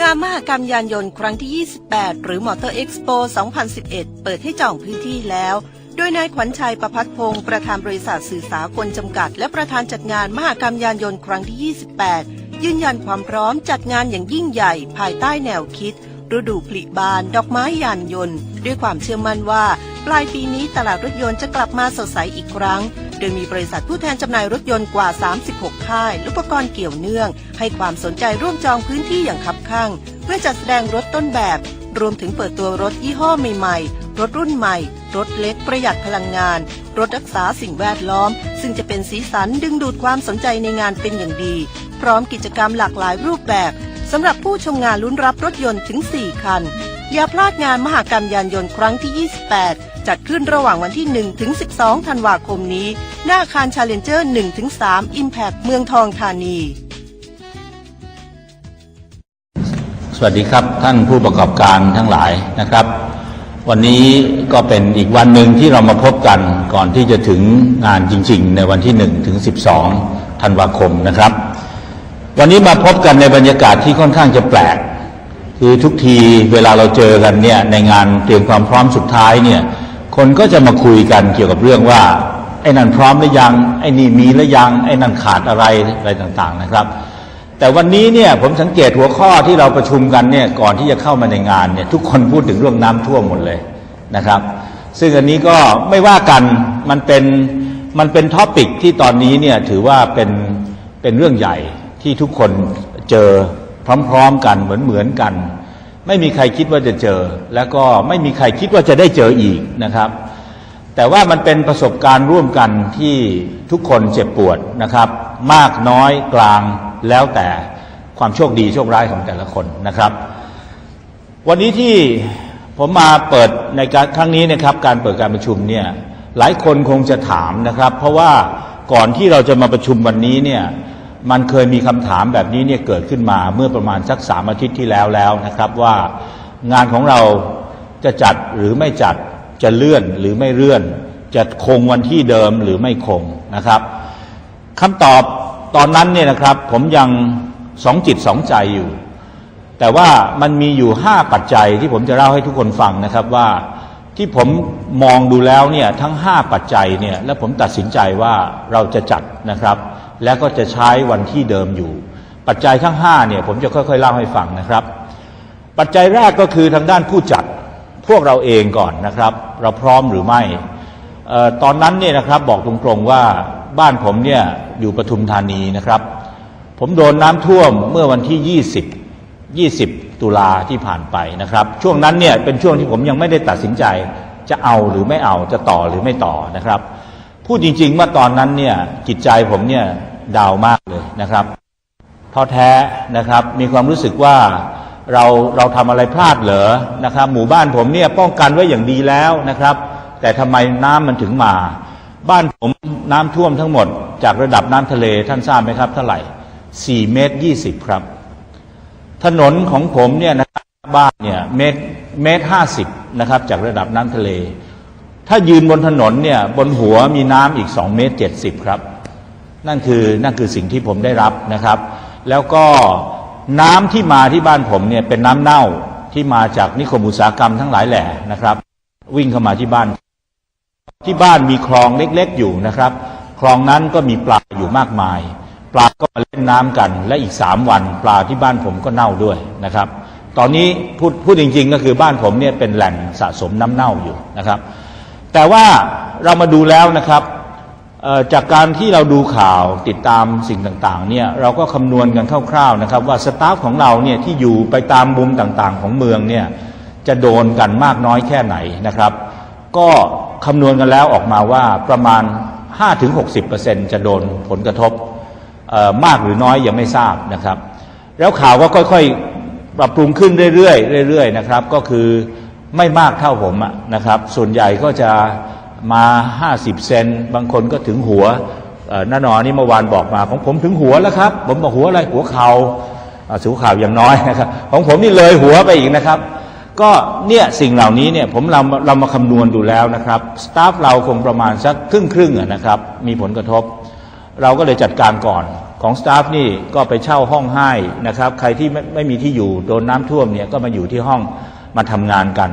งานมหกรรมยานยนต์ครั้งที่ 28 หรือ Motor Expo 2011 เปิดให้จองพื้นที่แล้ว โดยนายขวัญชัยประพัฒพงศ์ประธานบริษัทสื่อสากลจำกัด และประธานจัดงานมหกรรมยานยนต์ครั้งที่ 28 ยืนยันความพร้อมจัดงานอย่างยิ่งใหญ่ ภายใต้แนวคิด ฤดูผลิบาน ดอกไม้ยานยนต์ ด้วยความเชื่อมั่นว่า ปลายปีนี้ตลาดรถยนต์จะกลับมาสดใสอีกครั้ง โดยมีบริษัทผู้แทนจำหน่ายรถยนต์กว่า 36 ค่ายอุปกรณ์เกี่ยวเนื่อง ให้ความสนใจร่วมจองพื้นที่อย่างคับข้างเพื่อจัดแสดงรถต้นแบบ รวมถึงเปิดตัวรถยี่ห้อใหม่ๆ รถรุ่นใหม่ รถเล็กประหยัดพลังงาน รถรักษาสิ่งแวดล้อม ซึ่งจะเป็นสีสันดึงดูดความสนใจในงานเป็นอย่างดี พร้อมกิจกรรมหลากหลายรูปแบบสำหรับผู้ชมงานลุ้นรับรถยนต์ถึง 4 คัน อย่าพลาดงานมหกรรมยานยนต์ครั้งที่ 28 จัดขึ้นระหว่างวันที่ 1 ถึง 12 ธันวาคมนี้ หน้าอาคารชาเลนเจอร์ 1 ถึง 3 Impact เมืองทองธานี สวัสดีครับท่านผู้ประกอบการทั้งหลายนะครับ วันนี้ก็เป็นอีกวันหนึ่งที่เรามาพบกันก่อนที่จะถึงงานจริง ๆ ในวันที่ 1 ถึง 12 ธันวาคมนะครับ วันนี้มาพบกันในบรรยากาศที่ค่อนข้างจะแปลก คือทุกทีเวลาเราเจอกันเนี่ยในงานเตรียมความพร้อมสุดท้ายเนี่ย คนก็จะมาคุยกันเกี่ยวกับเรื่องว่าไอ้นั่นพร้อมหรือยังไอ้นี่มีหรือยังไอ้นั่นขาดอะไรอะไรต่างๆนะครับ แต่วันนี้เนี่ยผมสังเกตหัวข้อที่เราประชุมกันเนี่ยก่อนที่จะเข้ามาในงานเนี่ยทุกคนพูดถึงเรื่องน้ำท่วมหมดเลยนะครับ ซึ่งอันนี้ก็ไม่ว่ากันมันเป็นมันเป็นท็อปิกที่ตอนนี้เนี่ยถือว่าเป็นเป็นเรื่องใหญ่ที่ทุกคนเจอ พร้อมๆกันเหมือนเหมือนกัน ไม่มีใครคิดว่าจะเจอ แล้วก็ไม่มีใครคิดว่าจะได้เจออีกนะครับ แต่ว่ามันเป็นประสบการณ์ร่วมกันที่ทุกคนเจ็บปวดนะครับ มากน้อยกลางแล้วแต่ความโชคดีโชคร้ายของแต่ละคนนะครับ วันนี้ที่ผมมาเปิดในการครั้งนี้นะครับ การเปิดการประชุมเนี่ยหลายคนคงจะถามนะครับ เพราะว่าก่อนที่เราจะมาประชุมวันนี้เนี่ย มันเคยมีคำถามแบบนี้เนี่ยเกิดขึ้นมาเมื่อประมาณสักสามอาทิตย์ที่แล้วแล้วนะครับว่างานของเราจะจัดหรือไม่จัดจะเลื่อนหรือไม่เลื่อน จะคงวันที่เดิมหรือไม่คงนะครับคำตอบตอนนั้นเนี่ยนะครับผมยังสองจิตสองใจอยู่ แต่ว่ามันมีอยู่ห้าปัจจัยที่ผมจะเล่าให้ทุกคนฟังนะครับว่าที่ผมมองดูแล้วเนี่ยทั้งห้าปัจจัยเนี่ยแล้วผมตัดสินใจว่าเราจะจัดนะครับ แล้วก็จะใช้วันที่เดิมอยู่ ปัจจัยทั้งห้าเนี่ยผมจะค่อยๆเล่าให้ฟังนะครับ ปัจจัยแรกก็คือทางด้านผู้จัดพวกเราเองก่อนนะครับ เราพร้อมหรือไม่ตอนนั้นเนี่ยนะครับบอกตรงๆว่าบ้านผมเนี่ยอยู่ปทุมธานีนะครับ ผมโดนน้ำท่วมเมื่อวันที่ 20 20 ตุลาที่ผ่านไปนะครับ ช่วงนั้นเนี่ยเป็นช่วงที่ผมยังไม่ได้ตัดสินใจจะเอาหรือไม่เอาจะต่อหรือไม่ต่อนะครับ พูดจริงๆว่าตอนนั้นเนี่ยจิตใจผมเนี่ยดาวมากเลยนะครับท้อแท้นะครับ มีความรู้สึกว่าเราเราทำอะไรพลาดเหรอนะครับ หมู่บ้านผมเนี่ยป้องกันไว้อย่างดีแล้วนะครับ แต่ทำไมน้ำมันถึงมา บ้านผมน้ำท่วมทั้งหมด จากระดับน้ำทะเลท่านทราบไหมครับเท่าไหร่4เมตร20 ครับ ถนนของผมเนี่ยนะครับบ้านเนี่ยเมตรเมตรห้าสิบนะครับ จากระดับน้ำทะเล ถ้ายืนบนถนนเนี่ยบนหัวมีน้ำอีก2เมตร70 ครับ นั่นคือนั่นคือสิ่งที่ผมได้รับนะครับ แล้วก็น้ำที่มาที่บ้านผมเนี่ยเป็นน้ำเน่าที่มาจากนิคมอุตสาหกรรมทั้งหลายแหล่นะครับ วิ่งเข้ามาที่บ้าน ที่บ้านมีคลองเล็กๆอยู่นะครับ คลองนั้นก็มีปลาอยู่มากมาย ปลาก็มาเล่นน้ำกัน และอีกสามวัน ปลาที่บ้านผมก็เน่าด้วยนะครับ ตอนนี้พูดพูดจริง ๆ ก็คือบ้านผมเนี่ยเป็นแหล่งสะสมน้ำเน่าอยู่นะครับ แต่ว่าเรามาดูแล้วนะครับจากการที่เราดูข่าวติดตามสิ่งต่างๆเนี่ยเราก็คำนวณกันคร่าวๆนะครับ ว่าสตาฟของเราเนี่ยที่อยู่ไปตามมุมต่างๆของเมืองเนี่ยจะโดนกันมากน้อยแค่ไหนนะครับ ก็คำนวณกันแล้วออกมาว่าประมาณ 5-60%จะโดนผลกระทบมากหรือน้อยยังไม่ทราบนะครับ แล้วข่าวก็ค่อยๆ ปรับปรุงขึ้นเรื่อยๆเรื่อยๆนะครับ ก็คือ ไม่มากเท่าผมนะครับ ส่วนใหญ่ก็จะมา 50 เซน บางคนก็ถึงหัวเอ่น้านอนี่เมื่อวานบอกมา ของผมถึงหัวแล้วครับ ผมบอกหัวอะไรหัวเขา่าสูข่าวอย่างน้อยนะครับ ของผมนี่เลยหัวไปอีกนะครับ ก็เนี่ยสิ่งเหล่านี้เนี่ยผมเราเรามาคำนวณดูแล้วนะครับสตาฟเราคงประมาณสักครึ่งครึ่งนะครับ มีผลกระทบ เราก็เลยจัดการก่อนของสตาฟนี่ก็ไปเช่าห้องให้นะครับ ใครที่ไม่ไม่มีที่อยู่โดนน้ำท่วมเนี่ยก็มาอยู่ที่ห้อง มาทำงานกัน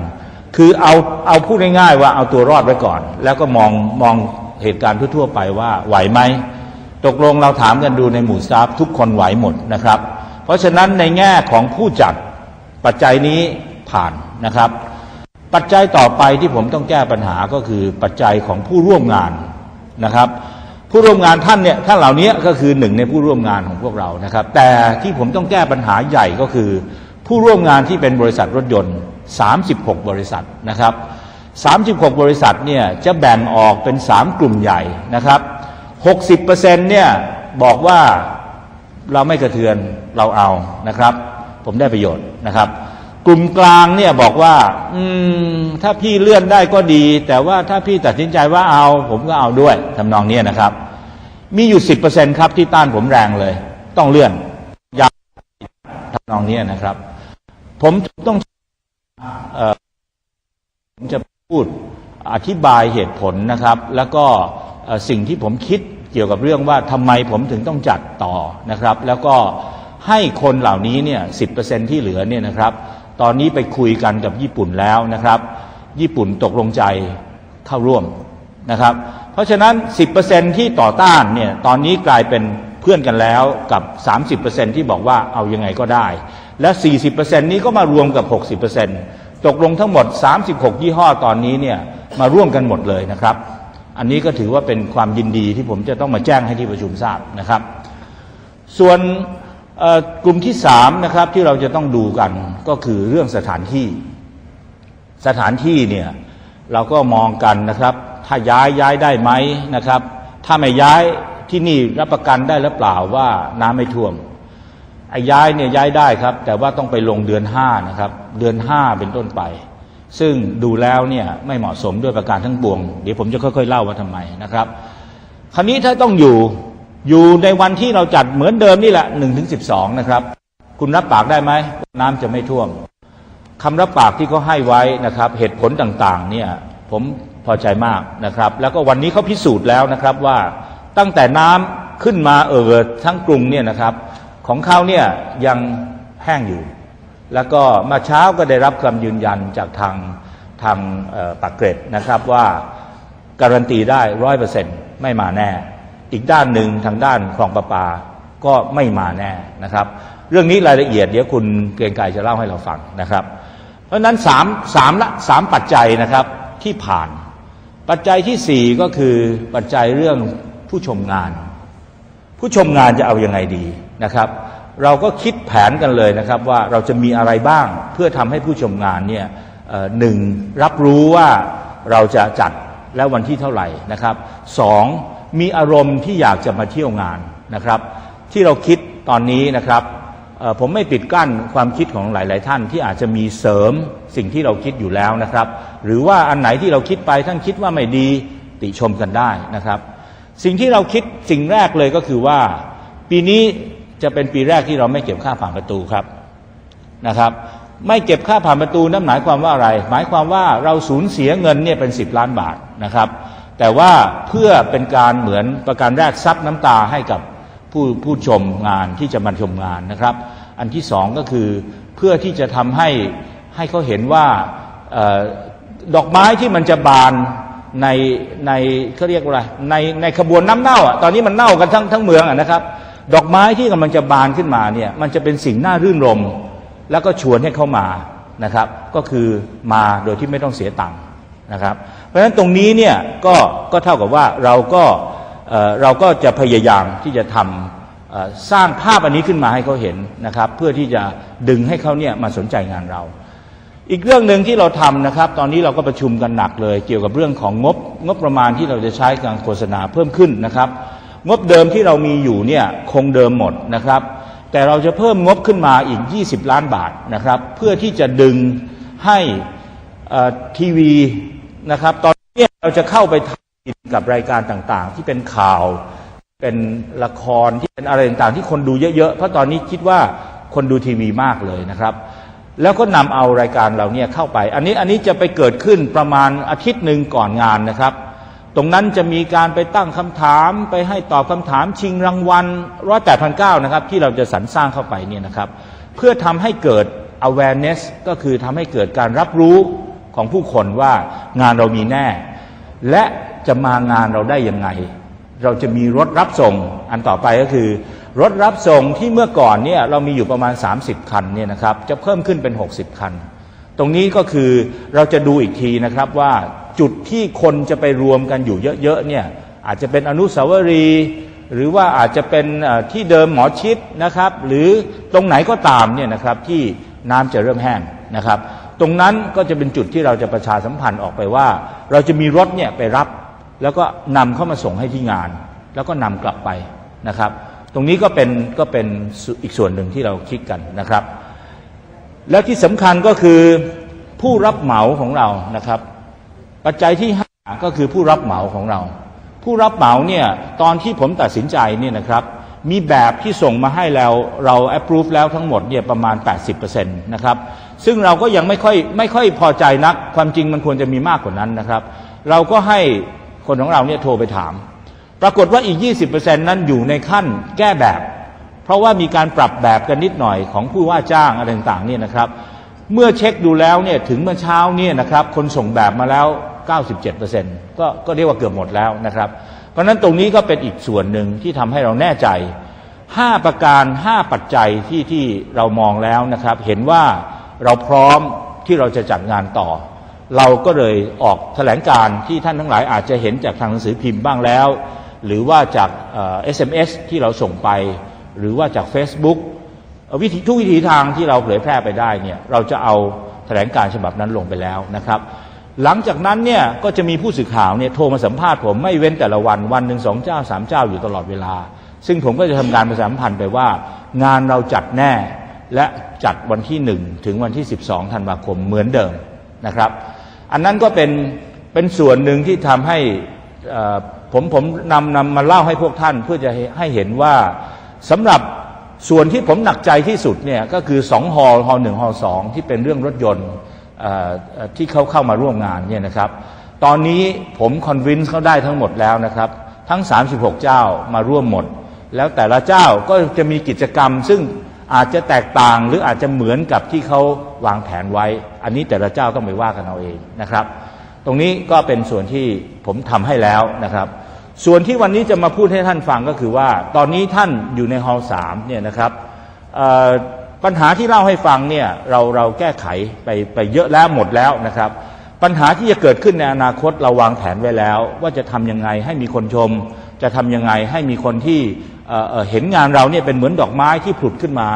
คือเอาเอาพูดง่ายๆว่าเอาตัวรอดไว้ก่อน แล้วก็มองมองเหตุการณ์ทั่วๆไปว่าไหวไหมตกลงเราถามกันดูในหมู่สตาฟทุกคนไหวหมดนะครับ เพราะฉะนั้นในแง่ของผู้จัดปัจจัยนี้ผ่านนะครับ ปัจจัยต่อไปที่ผมต้องแก้ปัญหาก็คือปัจจัยของผู้ร่วมงานนะครับ ผู้ร่วมงานท่านเนี่ยท่านเหล่านี้ก็คือหนึ่งในผู้ร่วมงานของพวกเรานะครับ แต่ที่ผมต้องแก้ปัญหาใหญ่ก็คือ ผู้ร่วมงานที่เป็นบริษัทรถยนต์ 36 บริษัทนะครับ 36 บริษัทเนี่ยจะแบ่งออกเป็น 3 กลุ่มใหญ่นะครับ 60%เนี่ยบอกว่าเราไม่กระเทือนเราเอานะครับ ผมได้ประโยชน์นะครับ กลุ่มกลางเนี่ยบอกว่า อืม ถ้าพี่เลื่อนได้ก็ดี แต่ว่าถ้าพี่ตัดสินใจว่าเอา ผมก็เอาด้วยทำนองนี้นะครับ มีอยู่ 10%ครับที่ต้านผมแรงเลย ต้องเลื่อนยาวทำนองนี้นะครับ ผมต้องออผมจะพูดอธิบายเหตุผลนะครับ แล้วก็สิ่งที่ผมคิดเกี่ยวกับเรื่องว่าทำไมผมถึงต้องจัดต่อนะครับ แล้วก็ให้คนเหล่านี้เนี่ยสิที่เหลือเนี่ยนะครับ ตอนนี้ไปคุยกันกับญี่ปุ่นแล้วนะครับ ญี่ปุ่นตกลงใจเข้าร่วมนะครับ เพราะฉะนั้น 10%ที่ต่อต้านเนี่ยตอนนี้กลายเป็นเพื่อนกันแล้วกับ 30%ที่บอกว่าเอายังไงก็ได้ และ 40%นี้ก็มารวมกับ 60%ตกลงทั้งหมด 36 ยี่ห้อตอนนี้เนี่ยมาร่วมกันหมดเลยนะครับ อันนี้ก็ถือว่าเป็นความยินดีที่ผมจะต้องมาแจ้งให้ที่ประชุมทราบนะครับ ส่วนกลุ่มที่สามนะครับที่เราจะต้องดูกันก็คือเรื่องสถานที่ สถานที่เนี่ยเราก็มองกันนะครับ ถ้าย้ายย้ายได้ไหมนะครับ ถ้าไม่ย้ายที่นี่รับประกันได้หรือเปล่าว่าน้ำไม่ท่วม ไอ้ย้ายเนี่ยย้ายได้ครับ แต่ว่าต้องไปลงเดือนห้านะครับ เดือนห้าเป็นต้นไป ซึ่งดูแล้วเนี่ยไม่เหมาะสมด้วยประการทั้งปวง เดี๋ยวผมจะค่อยๆเล่าว่าทำไมนะครับ คราวนี้ถ้าต้องอยู่อยู่ในวันที่เราจัดเหมือนเดิมนี่แหละหนึ่งถึงสิบสองนะครับ คุณรับปากได้ไหมน้ำจะไม่ท่วมคำรับปากที่เขาให้ไว้นะครับ เหตุผลต่างๆ เนี่ย ผมพอใจมากนะครับ แล้วก็วันนี้เขาพิสูจน์แล้วนะครับว่าตั้งแต่น้ำขึ้นมาเออทั้งกรุงเนี่ยนะครับ ของเขาเนี่ยยังแห้งอยู่ แล้วก็มาเช้าก็ได้รับคำยืนยันจากทางทางปากเกร็ดนะครับว่าการันตีได้ร้อยเปอร์เซ็นต์ไม่มาแน่ อีกด้านหนึ่งทางด้านคลองประปาก็ไม่มาแน่นะครับ เรื่องนี้รายละเอียดเดี๋ยวคุณเกรียงไกรจะเล่าให้เราฟังนะครับ เพราะนั้นสามสามละสามปัจจัยนะครับที่ผ่าน ปัจจัยที่สี่ก็คือปัจจัยเรื่องผู้ชมงาน ผู้ชมงานจะเอาอยัางไงดีนะครับ เราก็คิดแผนกันเลยนะครับว่าเราจะมีอะไรบ้างเพื่อทำให้ผู้ชมงานเนี่ยหนึ่งรับรู้ว่าเราจะจัดแล้ววันที่เท่าไหร่นะครับสองมีอารมณ์ที่อยากจะมาเที่ยวงานนะครับ ที่เราคิดตอนนี้นะครับผมไม่ปิดกั้นความคิดของหลาย ๆ ท่านที่อาจจะมีเสริมสิ่งที่เราคิดอยู่แล้วนะครับ หรือว่าอันไหนที่เราคิดไปท่านคิดว่าไม่ดีติชมกันได้นะครับ สิ่งที่เราคิดสิ่งแรกเลยก็คือว่า ปีนี้จะเป็นปีแรกที่เราไม่เก็บค่าผ่านประตูครับนะครับ ไม่เก็บค่าผ่านประตูนั่นหมายความว่าอะไร หมายความว่าเราสูญเสียเงินเนี่ยเป็น 10 ล้านบาทนะครับ แต่ว่าเพื่อเป็นการเหมือนประการแรกซับน้ำตาให้กับผู้ผู้ชมงานที่จะมาชมงานนะครับ อันที่สองก็คือเพื่อที่จะทำให้ให้เขาเห็นว่าออดอกไม้ที่มันจะบาน ในในเขาเรียกว่าอะไรในในขบวนน้ำเน่าอะตอนนี้มันเน่ากันทั้งทั้งเมืองอะนะครับ ดอกไม้ที่กำลังจะบานขึ้นมาเนี่ยมันจะเป็นสิ่งน่ารื่นรม แล้วก็ชวนให้เข้ามานะครับ ก็คือมาโดยที่ไม่ต้องเสียตังค์นะครับ เพราะฉะนั้นตรงนี้เนี่ยก็ก็เท่ากับว่าเราก็เราก็จะพยายามที่จะทำสร้างภาพอันนี้ขึ้นมาให้เขาเห็นนะครับ เพื่อที่จะดึงให้เขาเนี่ยมาสนใจงานเรา อีกเรื่องหนึ่งที่เราทำนะครับ ตอนนี้เราก็ประชุมกันหนักเลย เกี่ยวกับเรื่องของงบงบประมาณที่เราจะใช้การโฆษณาเพิ่มขึ้นนะครับ งบเดิมที่เรามีอยู่เนี่ยคงเดิมหมดนะครับ แต่เราจะเพิ่มงบขึ้นมาอีก 20 ล้านบาทนะครับ เพื่อที่จะดึงให้ทีวีนะครับ ตอนนี้เราจะเข้าไปทำกับรายการต่างๆ ที่เป็นข่าวเป็นละครที่เป็นอะไรต่างๆ ที่คนดูเยอะๆเพราะตอนนี้คิดว่าคนดูทีวีมากเลยนะครับ แล้วก็นำเอารายการเราเนี่ยเข้าไป อันนี้อันนี้จะไปเกิดขึ้นประมาณอาทิตย์หนึ่งก่อนงานนะครับ ตรงนั้นจะมีการไปตั้งคำถามไปให้ตอบคำถามชิงรางวัลร้อยแปดพันเก้านะครับที่เราจะสรรสร้างเข้าไปเนี่ยนะครับ เพื่อทำให้เกิด awareness ก็คือทำให้เกิดการรับรู้ของผู้คนว่างานเรามีแน่ และจะมางานเราได้ยังไง เราจะมีรถรับส่งอันต่อไปก็คือ รถรับส่งที่เมื่อก่อนเนี่ยเรามีอยู่ประมาณ 30 คันเนี่ยนะครับจะเพิ่มขึ้นเป็น 60 คัน ตรงนี้ก็คือเราจะดูอีกทีนะครับว่าจุดที่คนจะไปรวมกันอยู่เยอะๆเนี่ยอาจจะเป็นอนุสาวรีย์หรือว่าอาจจะเป็นที่เดิมหมอชิดนะครับ หรือตรงไหนก็ตามเนี่ยนะครับที่น้ำจะเริ่มแห้งนะครับ ตรงนั้นก็จะเป็นจุดที่เราจะประชาสัมพันธ์ออกไปว่า เราจะมีรถเนี่ยไปรับ แล้วก็นำเข้ามาส่งให้ที่งาน แล้วก็นำกลับไปนะครับ ตรงนี้ก็เป็นก็เป็นอีกส่วนหนึ่งที่เราคิดกันนะครับ แล้วที่สำคัญก็คือผู้รับเหมาของเรานะครับ ปัจจัยที่ห้าก็คือผู้รับเหมาของเรา ผู้รับเหมาเนี่ยตอนที่ผมตัดสินใจเนี่ยนะครับ มีแบบที่ส่งมาให้แล้วเรา approve แล้วทั้งหมดเนี่ยประมาณ 80%นะครับซึ่งเราก็ยังไม่ค่อยไม่ค่อยพอใจนัก ความจริงมันควรจะมีมากกว่านั้นนะครับ เราก็ให้คนของเราเนี่ยโทรไปถาม ปรากฏว่าอีก 20%นั้นอยู่ในขั้นแก้แบบ เพราะว่ามีการปรับแบบกันนิดหน่อยของผู้ว่าจ้างอะไรต่างๆเนี่ยนะครับ เมื่อเช็คดูแล้วเนี่ยถึงเมื่อเช้าเนี่ยนะครับคนส่งแบบมาแล้ว 97%ก็ก็เรียกว่าเกือบหมดแล้วนะครับ เพราะนั้นตรงนี้ก็เป็นอีกส่วนหนึ่งที่ทำให้เราแน่ใจ 5 ประการ 5 ปัจจัยที่ที่เรามองแล้วนะครับ เห็นว่าเราพร้อมที่เราจะจัดงานต่อ เราก็เลยออกแถลงการที่ท่านทั้งหลายอาจจะเห็นจากทางหนังสือพิมพ์บ้างแล้ว หรือว่าจากเอ่อ SMS ที่เราส่งไป หรือว่าจาก Facebook วิธีทุกวิธีทางที่เราเผยแพร่ไปได้เนี่ยเราจะเอาแถลงการฉบับนั้นลงไปแล้วนะครับ หลังจากนั้นเนี่ยก็จะมีผู้สื่อข่าวเนี่ยโทรมาสัมภาษณ์ผมไม่เว้นแต่ละวันวันหนึ่งสองเจ้าสามเจ้าอยู่ตลอดเวลา ซึ่งผมก็จะทำการประชาสัมพันธ์ไปว่า งานเราจัดแน่ และจัดวันที่หนึ่งถึงวันที่12ธันวาคมเหมือนเดิมนะครับ อันนั้นก็เป็นเป็นส่วนหนึ่งที่ทำให้อ่อ ผมผมนำนำมาเล่าให้พวกท่านเพื่อจะให้ให้เห็นว่าสำหรับส่วนที่ผมหนักใจที่สุดเนี่ยก็คือสองฮอลฮอลหนึ่งฮอลสองที่เป็นเรื่องรถยนต์ที่เขาเข้ามาร่วมงานเนี่ยนะครับ ตอนนี้ผมคอนวินส์เขาได้ทั้งหมดแล้วนะครับ ทั้ง 36 เจ้ามาร่วมหมด แล้วแต่ละเจ้าก็จะมีกิจกรรม ซึ่งอาจจะแตกต่างหรืออาจจะเหมือนกับที่เขาวางแผนไว้ อันนี้แต่ละเจ้าต้องไปว่ากันเอาเองนะครับ ตรงนี้ก็เป็นส่วนที่ผมทำให้แล้วนะครับ ส่วนที่วันนี้จะมาพูดให้ท่านฟังก็คือว่า ตอนนี้ท่านอยู่ในฮอลสามเนี่ยนะครับปัญหาที่เล่าให้ฟังเนี่ยเราเราแก้ไขไปไปเยอะแล้วหมดแล้วนะครับ ปัญหาที่จะเกิดขึ้นในอนาคตเราวางแผนไว้แล้ว ว่าจะทำยังไงให้มีคนชม จะทำยังไงให้มีคนที่เเเห็นงานเราเนี่ยเป็นเหมือนดอกไม้ที่ผุดขึ้นมา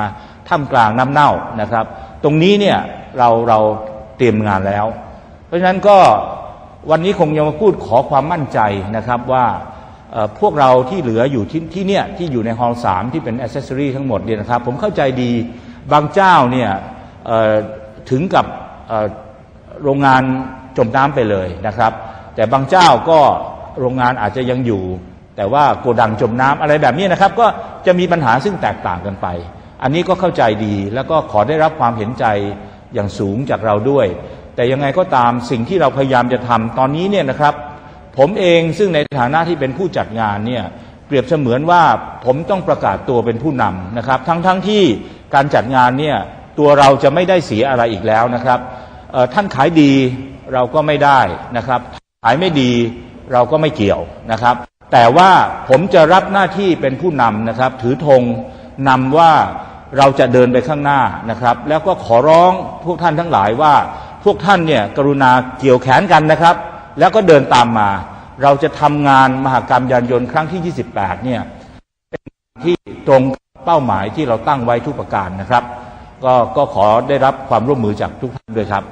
ท่ามกลางน้ำเน่านะครับ ตรงนี้เนี่ยเราเราเตรียมงานแล้ว เพราะฉะนั้นก็วันนี้คงยังมาพูดขอความมั่นใจนะครับว่า พวกเราที่เหลืออยู่ที่ที่เนี่ยที่อยู่ในฮอลสามที่เป็นอ c เซสซอรีทั้งหมดเนี่ยนะครับ ผมเข้าใจดีบางเจ้าเนี่ยถึงกับโรงงานจมน้ำไปเลยนะครับ แต่บางเจ้าก็โรงงานอาจจะยังอยู่ แต่ว่าโกดังจมน้ำอะไรแบบนี้นะครับ ก็จะมีปัญหาซึ่งแตกต่างกันไป อันนี้ก็เข้าใจดีแล้วก็ขอได้รับความเห็นใจอย่างสูงจากเราด้วย แต่ยังไงก็ตามสิ่งที่เราพยายามจะทำตอนนี้เนี่ยนะครับ ผมเองซึ่งในฐานะที่เป็นผู้จัดงานเนี่ยเปรียบเสมือนว่าผมต้องประกาศตัวเป็นผู้นำนะครับ ทั้งๆทที่การจัดงานเนี่ยตัวเราจะไม่ได้เสียอะไรอีกแล้วนะครับท่านขายดีเราก็ไม่ได้นะครับ ขายไม่ดีเราก็ไม่เกี่ยวนะครับ แต่ว่าผมจะรับหน้าที่เป็นผู้นำนะครับ ถือธงนำว่าเราจะเดินไปข้างหน้านะครับ แล้วก็ขอร้องพวกท่านทั้งหลายว่าพวกท่านเนี่ยกรุณาเกี่ยวแขนกันนะครับ แล้วก็เดินตามมา เราจะทำงานมหกรรมยานยนต์ครั้งที่ 28 เนี่ยเป็นที่ตรงเป้าหมายที่เราตั้งไว้ทุกประการนะครับ ก็ก็ขอได้รับความร่วมมือจากทุกท่านด้วยครับ